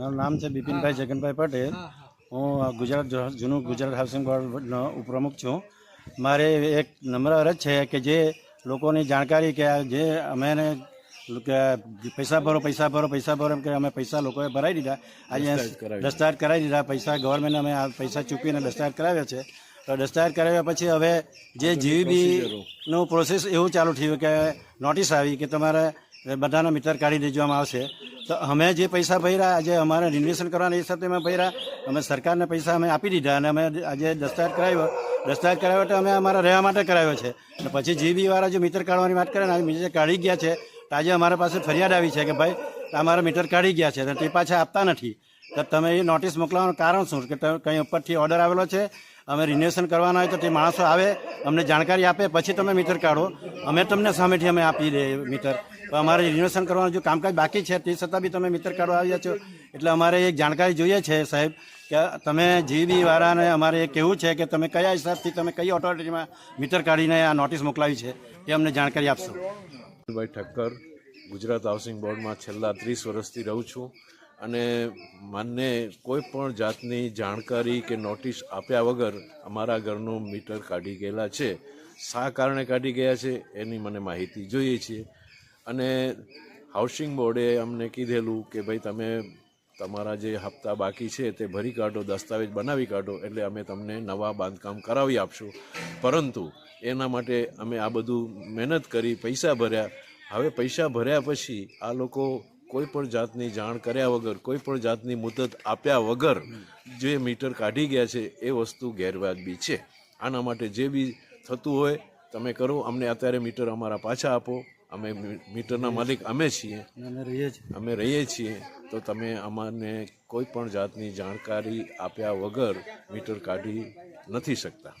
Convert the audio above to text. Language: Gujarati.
મારું નામ છે બિપિનભાઈ જગનભાઈ પટેલ. હું ગુજરાત જૂનું ગુજરાત હાઉસિંગ બોર્ડનો ઉપપ્રમુખ છું. મારે એક નમ્ર અરજ છે કે જે લોકોની જાણકારી કે જે અમે પૈસા ભરો પૈસા ભરો પૈસા ભરો એમ કે અમે પૈસા લોકોએ ભરાઈ દીધા. આજે દસ્તાવેજ કરાવી દીધા પૈસા ગવર્મેન્ટ અમે આ પૈસા ચૂકવીને દસ્તાવેજ કરાવ્યા છે. તો દસ્તાવેજ કરાવ્યા પછી હવે જે જીવીબીનું પ્રોસેસ એવું ચાલુ થયું કે નોટિસ આવી કે તમારે બધાના મીટર કાઢી દેવામાં આવશે. તો અમે જે પૈસા ભર્યા, આજે અમારે રિન્વેશન કરવાના હિસાબે અમે ભર્યા. અમે સરકારને પૈસા અમે આપી દીધા અને અમે આજે દસ્તાવેજ કરાવ્યો. દસ્તાવેજ કરાવ્યો તો અમે અમારા રહેવા માટે કરાવ્યો છે. અને પછી જીબી વાળા જો મીટર કાઢવાની વાત કરે ને, આજે મીટર કાઢી ગયા છે. તો આજે અમારા પાસે ફરિયાદ આવી છે કે ભાઈ, અમારા મીટર કાઢી ગયા છે અને તે પાછા આપતા નથી. તો તમે એ નોટિસ મોકલવાનું કારણ શું? કે કંઈ ઉપરથી ઓર્ડર આવેલો છે, અમે રિન્યુએશન કરવાના હોય તો તે માણસો આવે, અમને જાણકારી આપે, પછી તમે મીટર કાઢો. અમે તમને સામેથી અમે આપી દઈએ મીટર અમારે રિન્યુએશન કરવાનું જો કામકાજ બાકી છે, તે છતાં બી તમે મીટર કાઢવા આવ્યા છો. એટલે અમારે એક જાણકારી જોઈએ છે, સાહેબ, કે તમે જીબી વાળાને અમારે એ કહેવું છે કે તમે કયા હિસાબથી, તમે કઈ ઓથોરિટીમાં મીટર કાઢીને આ નોટિસ મોકલાવી છે, તે અમને જાણકારી આપશો. ભાઈ ઠક્કર, ગુજરાત હાઉસિંગ બોર્ડમાં છેલ્લા ત્રીસ વર્ષથી રહું છું. અને મને કોઈ પણ જાતની જાણકારી કે નોટિસ આપ્યા વગર અમારા ઘરનું મીટર કાઢી ગયેલા છે. શા કારણે કાઢી ગયા છે એની મને માહિતી જોઈએ છીએ અને હાઉસિંગ બોર્ડે અમને કીધેલું કે ભાઈ તમે તમારા જે હપ્તા બાકી છે તે ભરી કાઢો, દસ્તાવેજ બનાવી કાઢો, એટલે અમે તમને નવા બાંધકામ કરાવી આપશું. પરંતુ એના માટે અમે આ બધું મહેનત કરી પૈસા ભર્યા. હવે પૈસા ભર્યા પછી આ લોકો કોઈ પણ જાતની જાણ કર્યા વગર કોઈ પણ જાતની મુદત આપ્યા વગર જે મીટર કાઢી ગયા છે એ વસ્તુ ગેરવાજબી છે. આના માટે જે બી થતું હોય તમે કરો. અમને અત્યારે મીટર અમારા પાછા આપો. અમે મીટરના માલિક અમે છીએ. અમે રહીએ છીએ. તો તમે અમારને કોઈ પણ જાતની જાણકારી આપ્યા વગર મીટર કાઢી નથી શકતા.